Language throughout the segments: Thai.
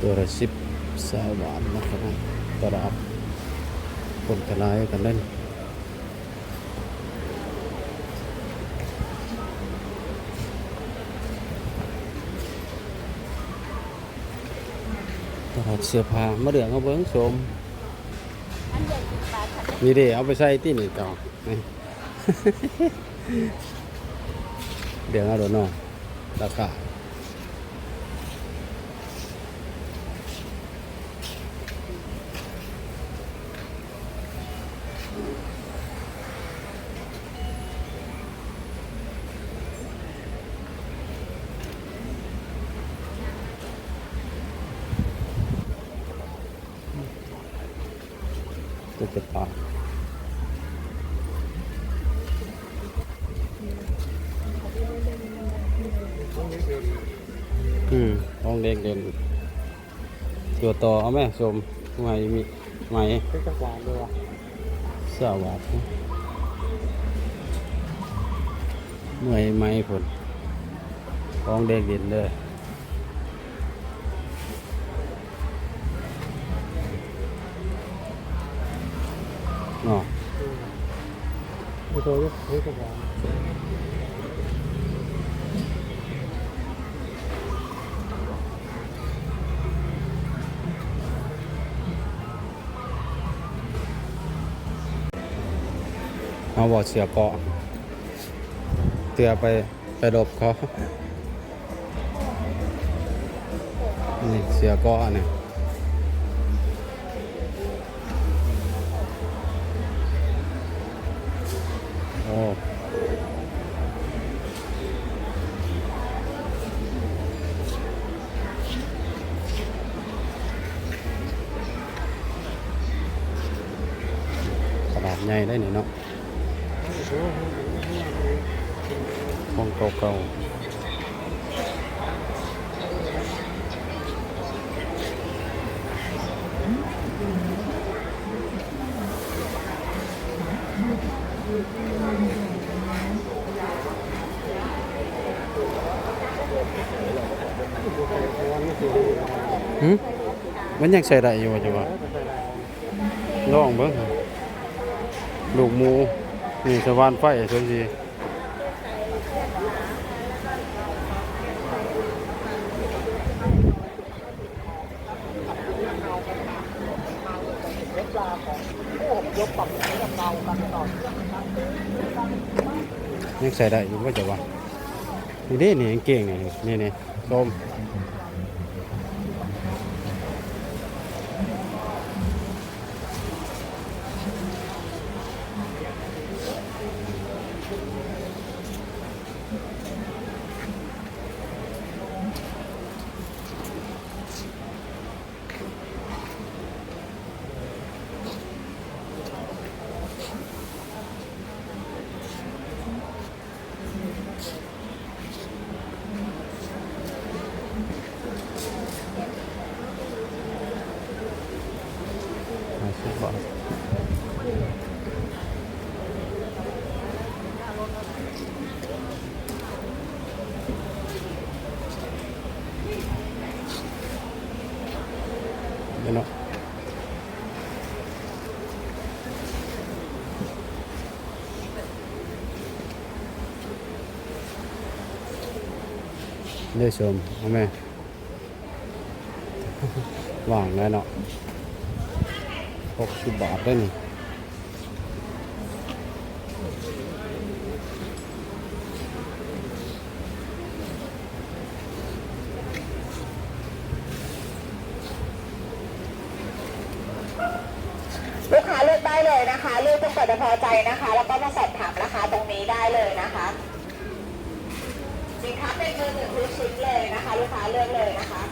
ตัวละสิบสาบาทนะครับตลาดคนกระไรกันเล่นตลาดเสื้อผ้ามาเดืองเอาเบิ้งชมอันเดียวสิบบาทค่ะนี่เอาไปใส่ที่นี่ต่อเดี๋ยวเอาโดนเนาะราคา ตุ๊กตาอืมห้องเด็กเด่นตัวต่อเอาไหมชมไหมมีไหมเป็นจังหวะเลยวะสวัสดเมื่อยไหมผลห้องเด็กเด่นเลย มีตัวเอะเอาบอเสียเกาะเตือไปไปดบเขานี่เสียเกาะเนี่ย โอ้ขนาดใหญ่ได้นี่เนาะห้องเก่าๆ มันยังใส่ได้อยู่จังวะลองเบิ่งลูกหมู นี่สว่านไฟส่วนสียังใส่ได้อยู่ว่าจะว่านี่นี่ยเก่งนี่นี่นี่ชม เดี๋ยวเนาะได้ชมเอาไหม ว่างแล้วเนาะหกสิบบาทได้นี่ ลูกค้า เลยนะคะเลือกจนกว่าพอใจนะคะ แล้วก็มาสอบถามราคาตรงนี้ได้เลยนะคะสินค้าเป็นมือหนึ่งทุกชิ้นเลยนะคะ ลูกค้าเลือกเลยนะคะ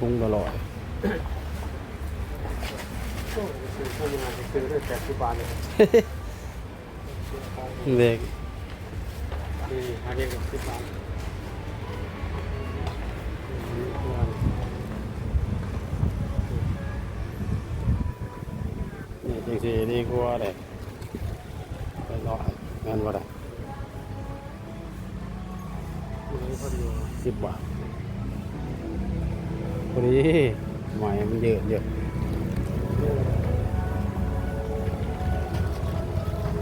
ทุ่งตลอดซื้อข้าวมันอาจจะซื้อได้แปดสิบบาทเลยครับเด็กนี่หาเรียกกับสิบบาทนี่นี่จริงๆนี่กลัวเด็กไปรอดงานว่าได้นี่พอดีสิบบาท คนนี้หมายมันเยอะเยอะ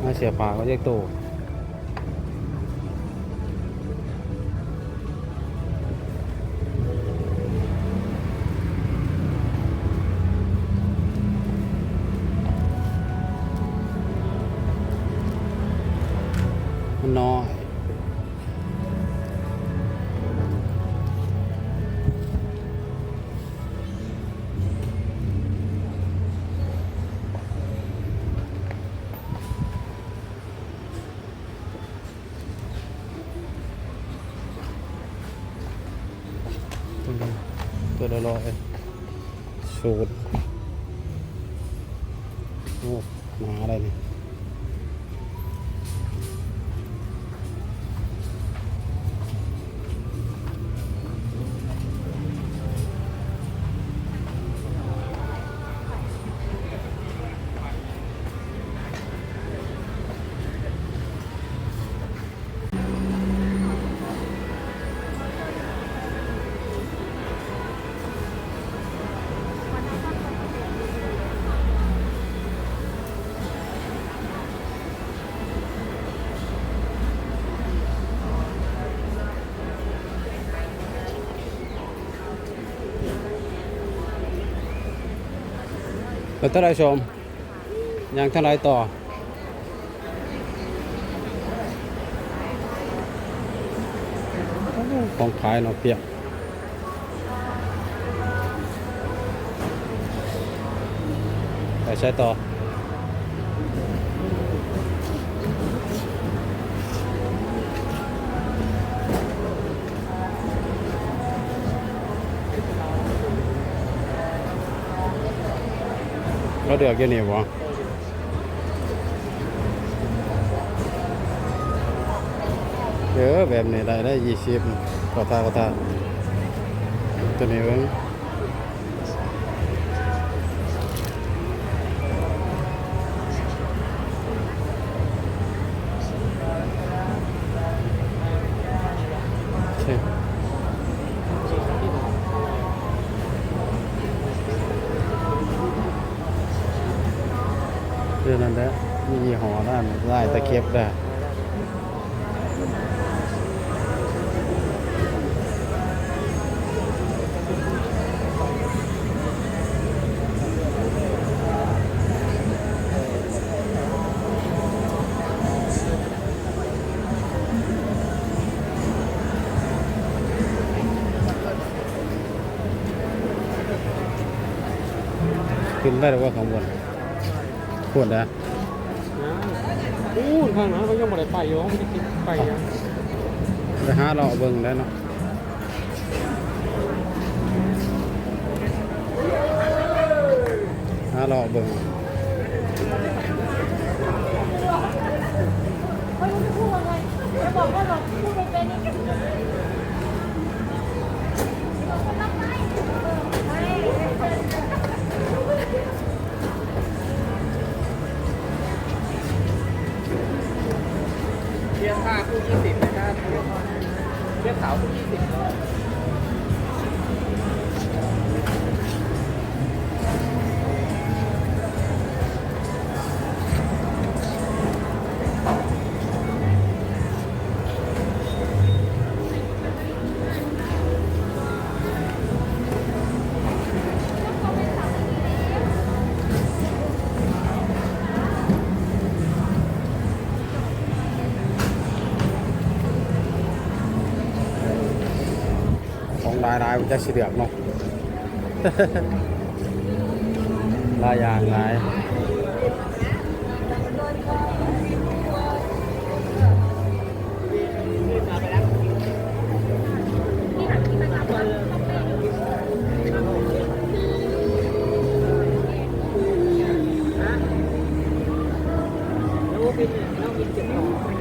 มาเสียปลาก็เรียกโต ตัวละร้อยสูตรโอ้หมาอะไรเนี่ย แล้วเท่าไรชมยังเท่าไรต่อ ของขายเนาะเปียกไปใช้ต่อ เราเดือกอยู่นี่บ่เออแบบนี้ได้ได้ยี่สิบขอทาขอทาตัวนี้เว้ย เรื่อนั้นแหละมียี่ห้อด้านไล่ตะเข็บได้ขึ้นได้หรือว่าข้างบน ปวดนะนะอู้ทางนั้นเขายังไม่ได้ไปอยู่เขาไม่ได้กินไปยังไปหาเราะเบิ่งได้เนาะหาเราะเบิ่ง ลายลายมันจะสีเหลืองเนาะลายอย่างลายแล้วก็เป็นแล้วก็เป็นเจ็ดหน่อ